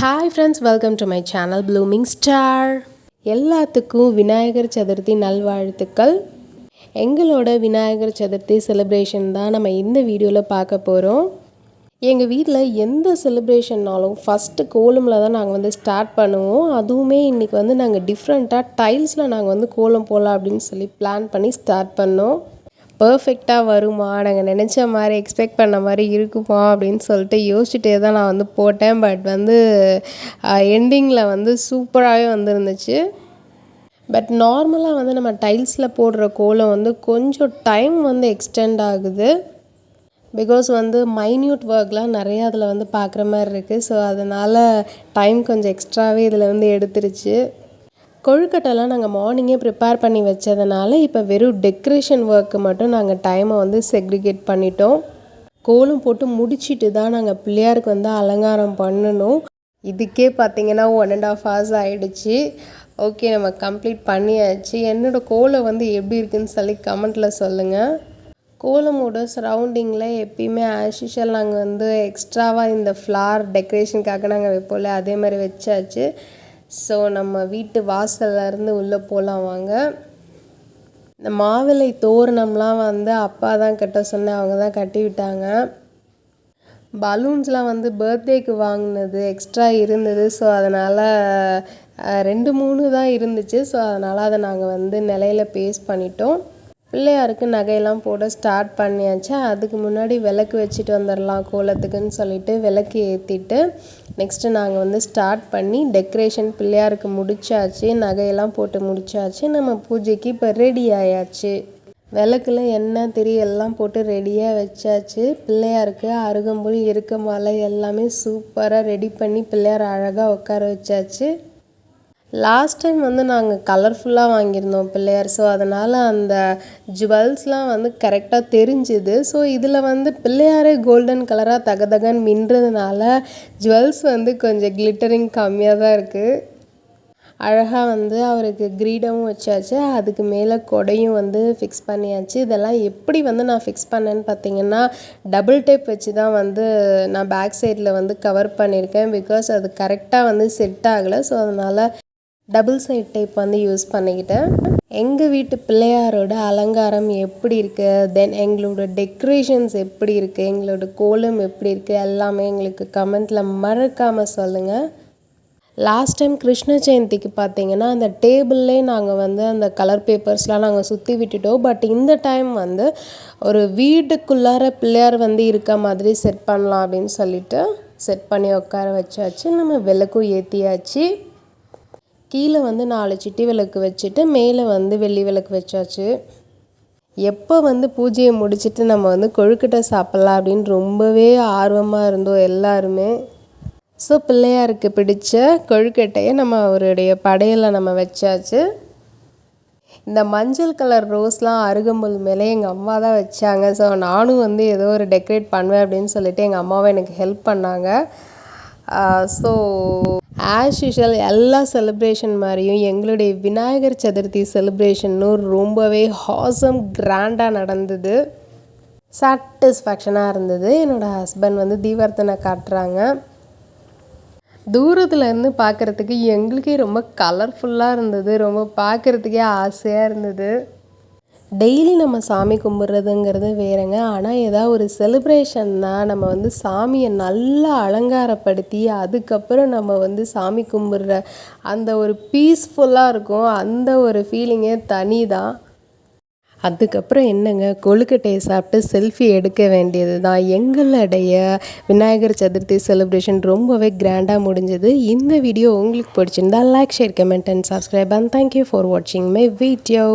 Hi friends welcome to my channel blooming star எல்லாத்துக்கும் விநாயகர் சதுர்த்தி நல்வாழ்த்துக்கள். எங்களோட விநாயகர் சதுர்த்தி செலிப்ரேஷன் தான் நம்ம இந்த வீடியோவில் பார்க்க போகிறோம் எங்கள் வீட்டில் எந்த செலிப்ரேஷன்னாலும் ஃபஸ்ட்டு கோலமில் தான் நாங்கள் வந்து ஸ்டார்ட் பண்ணுவோம். அதுவுமே இன்றைக்கி வந்து நாங்கள் டிஃப்ரெண்ட்டாக டைல்ஸில் நாங்கள் வந்து கோலம் போகலாம் அப்படின்னு சொல்லி பிளான் பண்ணி ஸ்டார்ட் பண்ணோம். பர்ஃபெக்டாக வருமா? நாங்கள் நினச்ச மாதிரி எக்ஸ்பெக்ட் பண்ண மாதிரி இருக்குமா? அப்படின்னு சொல்லிட்டு யோசிச்சுட்டே தான் நான் வந்து போட்டேன். பட் வந்து எண்டிங்கில் வந்து சூப்பராகவே வந்துருந்துச்சு. பட் நார்மலாக வந்து நம்ம டைல்ஸில் போடுற கோலம் வந்து கொஞ்சம் டைம் வந்து எக்ஸ்டெண்ட் ஆகுது. பிகாஸ் வந்து மைன்யூட் ஒர்க்லாம் நிறையா அதில் வந்து பார்க்குற மாதிரி இருக்குது ஸோ அதனால் டைம் கொஞ்சம் எக்ஸ்ட்ராவே இதில் வந்து எடுத்துருச்சு. கொழுக்கட்டைலாம் நாங்கள் மார்னிங்கே ப்ரிப்பேர் பண்ணி வச்சதுனால இப்போ வெறும் டெக்கரேஷன் ஒர்க்கு மட்டும் நாங்கள் டைமை வந்து செக்ரிகேட் பண்ணிட்டோம். கோலம் போட்டு முடிச்சுட்டு தான் நாங்கள் பிள்ளையாருக்கு வந்து அலங்காரம் பண்ணணும். இதுக்கே பார்த்தீங்கன்னா ஒன் அண்ட் ஆஃப் ஹவர்ஸ் ஆகிடுச்சு ஓகே நம்ம கம்ப்ளீட் பண்ணியாச்சு. என்னோடய கோலம் வந்து எப்படி இருக்குதுன்னு சொல்லி கமெண்ட்டில் சொல்லுங்கள் கோலமோட சரௌண்டிங்கில் எப்பயுமே ஆஸ் யூஷுவல் நாங்கள் வந்து எக்ஸ்ட்ராவாக இந்த ஃப்ளார் டெக்கரேஷனுக்காக நாங்கள் வைப்போம்ல அதே மாதிரி வச்சாச்சு. ஸோ நம்ம வீட்டு வாசல்லேருந்து உள்ளே போகலாம் வாங்க. இந்த மாவிலை தோரணம்லாம் வந்து அப்பா தான் கட்ட சொன்னேன் அவங்க தான் கட்டி விட்டாங்க. பலூன்ஸ்லாம் வந்து பர்த்டேக்கு வாங்கினது எக்ஸ்ட்ரா இருந்தது. ஸோ அதனால் ரெண்டு மூணு தான் இருந்துச்சு. ஸோ அதனால் அதை நாங்கள் வந்து நிலையில பேஸ் பண்ணிட்டோம். பிள்ளையாருக்கு நகையெல்லாம் போட ஸ்டார்ட் பண்ணியாச்சு. அதுக்கு முன்னாடி விளக்கு வச்சுட்டு வந்துடலாம் கோலத்துக்குன்னு சொல்லிட்டு விளக்கு ஏற்றிட்டு நெக்ஸ்ட்டு நாங்கள் வந்து ஸ்டார்ட் பண்ணி டெக்கரேஷன் பிள்ளையாருக்கு முடிச்சாச்சு. நகையெல்லாம் போட்டு முடிச்சாச்சு. நம்ம பூஜைக்கு இப்போ ரெடி ஆயாச்சு. விளக்குல எண்ணெய் திரி எல்லாம் போட்டு ரெடியாக வச்சாச்சு. பிள்ளையாருக்கு அருகம்புல் இருக்க மலை எல்லாமே சூப்பராக ரெடி பண்ணி பிள்ளையார் அழகாக உட்கார வச்சாச்சு. லாஸ்ட் டைம் வந்து நாங்கள் கலர்ஃபுல்லாக வாங்கியிருந்தோம் பிள்ளையார். ஸோ அதனால் அந்த ஜுவல்ஸ்லாம் வந்து கரெக்டாக தெரிஞ்சுது. ஸோ இதில் வந்து பிள்ளையாரே கோல்டன் கலராக தகதகன்னு மின்றதுனால ஜுவல்ஸ் வந்து கொஞ்சம் கிளிட்டரிங் கம்மியாக தான் இருக்குது அழகாக வந்து அவருக்கு கிரீடமும் வச்சாச்சு. அதுக்கு மேலே கொடையும் வந்து ஃபிக்ஸ் பண்ணியாச்சு. இதெல்லாம் எப்படி வந்து நான் ஃபிக்ஸ் பண்ணேன்னு பார்த்தீங்கன்னா டபுள் டேப் வச்சு தான் வந்து நான் பேக் சைடில் வந்து கவர் பண்ணியிருக்கேன். பிகாஸ் அது கரெக்டாக வந்து செட் ஆகலை. ஸோ அதனால் டபுள் சைட் டைப் வந்து யூஸ் பண்ணிக்கிட்டேன். எங்கள் வீட்டு பிள்ளையாரோட அலங்காரம் எப்படி இருக்குது தென் எங்களோட டெக்கரேஷன்ஸ் எப்படி இருக்குது எங்களோட கோலம் எப்படி இருக்குது எல்லாமே எங்களுக்கு கமெண்ட்டில் மறக்காமல் சொல்லுங்கள் லாஸ்ட் டைம் கிருஷ்ண ஜெயந்திக்கு பார்த்தீங்கன்னா அந்த டேபிள்லே நாங்கள் வந்து அந்த கலர் பேப்பர்ஸ்லாம் நாங்கள் சுற்றி விட்டுட்டோம். பட் இந்த டைம் வந்து ஒரு வீட்டுக்குள்ளார பிள்ளையார் வந்து இருக்க மாதிரி செட் பண்ணலாம் அப்படின்னு சொல்லிட்டு செட் பண்ணி உட்கார வச்சாச்சு. நம்ம விளக்கும் ஏற்றியாச்சு கீழே வந்து நாலு சிட்டி விளக்கு வச்சுட்டு மேலே வந்து வெள்ளி விளக்கு வச்சாச்சு. எப்போ வந்து பூஜையை முடிச்சுட்டு நம்ம வந்து கொழுக்கட்டை சாப்பிட்லாம் அப்படின்னு ரொம்பவே ஆர்வமாக இருந்தோம் எல்லாருமே. ஸோ பிள்ளையாருக்கு பிடிச்ச கொழுக்கட்டையை நம்ம அவருடைய படையில் நம்ம வச்சாச்சு. இந்த மஞ்சள் கலர் ரோஸ்லாம் அருகம்புல் மேலே எங்கள் அம்மா தான் வச்சாங்க. ஸோ நானும் வந்து ஏதோ ஒரு டெக்கரேட் பண்ணுவேன் அப்படின்னு சொல்லிட்டு எங்கள் அம்மாவை எனக்கு ஹெல்ப் பண்ணாங்க. ஸோ ஆஸ் யூஷுவல் எல்லா செலிப்ரேஷன் மாதிரியும் எங்களுடைய விநாயகர் சதுர்த்தி செலிப்ரேஷனும் ரொம்பவே ஹாசம் கிராண்டாக நடந்தது. சாட்டிஸ்ஃபேக்ஷனாக இருந்தது. என்னோடய ஹஸ்பண்ட் வந்து தீவர்த்தனை காட்டுறாங்க. தூரத்தில் இருந்து பார்க்குறதுக்கு எங்களுக்கே ரொம்ப கலர்ஃபுல்லாக இருந்தது. ரொம்ப பார்க்குறதுக்கே ஆசையாக இருந்தது. டெய்லி நம்ம சாமி கும்பிட்றதுங்கிறது வேறங்க. ஆனால் ஏதாவது ஒரு செலிப்ரேஷன்னா நம்ம வந்து சாமியை நல்லா அலங்காரப்படுத்தி அதுக்கப்புறம் நம்ம வந்து சாமி கும்பிட்ற அந்த ஒரு பீஸ்ஃபுல்லாக இருக்கும். அந்த ஒரு ஃபீலிங்கே தனி தான் அதுக்கப்புறம் என்னங்க? கொழுக்கட்டையை சாப்பிட்டு செல்ஃபி எடுக்க வேண்டியது தான் எங்களுடைய விநாயகர் சதுர்த்தி செலிப்ரேஷன் ரொம்பவே கிராண்டாக முடிஞ்சது. இந்த வீடியோ உங்களுக்கு பிடிச்சிருந்தா like share comment and subscribe and thank you for வாட்சிங் மை வீடியோ